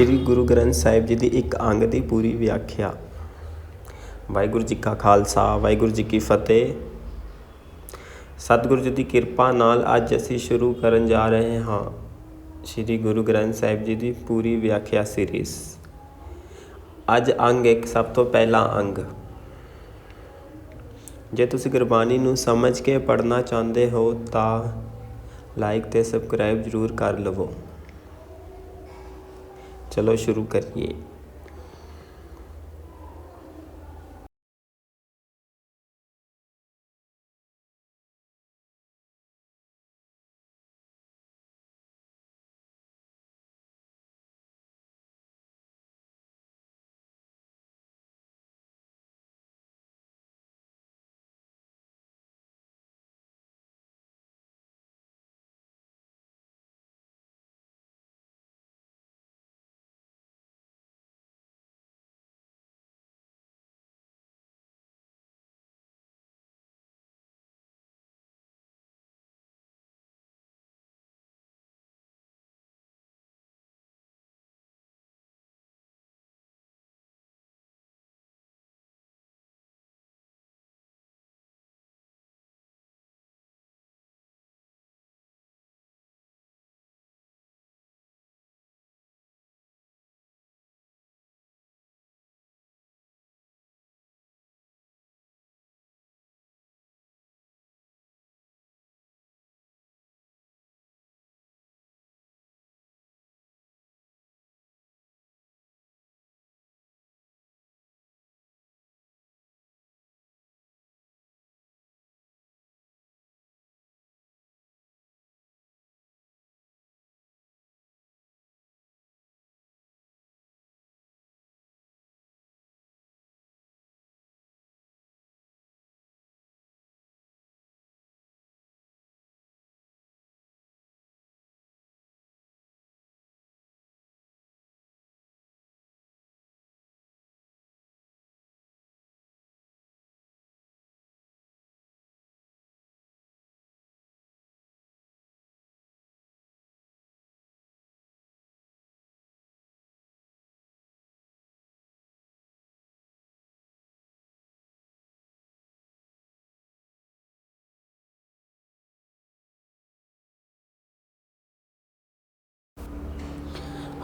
ਸ੍ਰੀ ਗੁਰੂ ਗ੍ਰੰਥ ਸਾਹਿਬ ਜੀ ਦੀ ਇੱਕ ਅੰਗ ਦੀ ਪੂਰੀ ਵਿਆਖਿਆ। ਵਾਹਿਗੁਰੂ ਜੀ ਕਾ ਖਾਲਸਾ, ਵਾਹਿਗੁਰੂ ਜੀ ਕੀ ਫਤਿਹ। ਸਤਿਗੁਰੂ ਜੀ ਦੀ ਕਿਰਪਾ ਨਾਲ ਅੱਜ ਅਸੀਂ ਸ਼ੁਰੂ ਕਰਨ ਜਾ ਰਹੇ ਹਾਂ ਸ੍ਰੀ ਗੁਰੂ ਗ੍ਰੰਥ ਸਾਹਿਬ ਜੀ ਦੀ ਪੂਰੀ ਵਿਆਖਿਆ ਸੀਰੀਜ਼ ਅੱਜ ਅੰਗ ਇੱਕ ਸਭ ਤੋਂ ਪਹਿਲਾ ਅੰਗ। ਜੇ ਤੁਸੀਂ ਗੁਰਬਾਣੀ ਨੂੰ ਸਮਝ ਕੇ ਪੜ੍ਹਨਾ ਚਾਹੁੰਦੇ ਹੋ ਤਾਂ ਲਾਈਕ ਤੇ ਸਬਸਕ੍ਰਾਈਬ ਜ਼ਰੂਰ ਕਰ ਲਵੋ। ਚਲੋ ਸ਼ੁਰੂ ਕਰੀਏ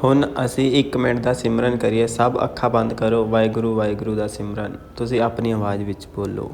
ਹੁਣ ਅਸੀਂ 1 ਮਿੰਟ ਦਾ ਸਿਮਰਨ ਕਰੀਏ। ਸਭ ਅੱਖਾਂ ਬੰਦ ਕਰੋ। ਵਾਹਿਗੁਰੂ ਵਾਹਿਗੁਰੂ ਦਾ ਸਿਮਰਨ। ਤੁਸੀਂ ਆਪਣੀ ਆਵਾਜ਼ ਵਿੱਚ ਬੋਲੋ।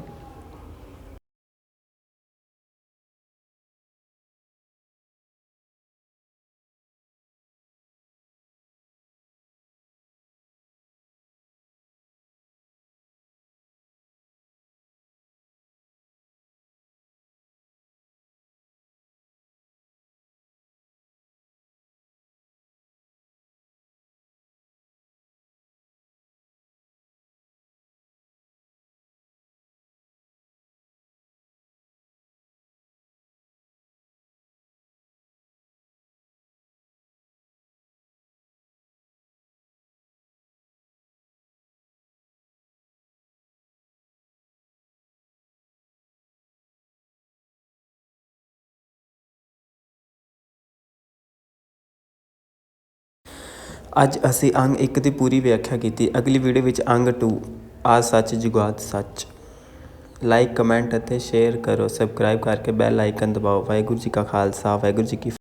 ਅੱਜ ਅਸੀਂ ਅੰਗ 1 ਦੀ ਪੂਰੀ ਵਿਆਖਿਆ ਕੀਤੀ। ਅਗਲੀ ਵੀਡੀਓ ਵਿੱਚ ਅੰਗ 2 ਆ ਸੱਚ, ਜੁਗਾਦ, ਸੱਚ। ਲਾਈਕ ਕਮੈਂਟ ਅਤੇ ਸ਼ੇਅਰ ਕਰੋ। ਸਬਸਕ੍ਰਾਈਬ ਕਰਕੇ ਬੈਲ ਆਈਕਨ ਦਬਾਓ। ਵਾਹਿਗੁਰੂ ਜੀ ਕਾ ਖਾਲਸਾ, ਵਾਹਿਗੁਰੂ ਜੀ ਕੀ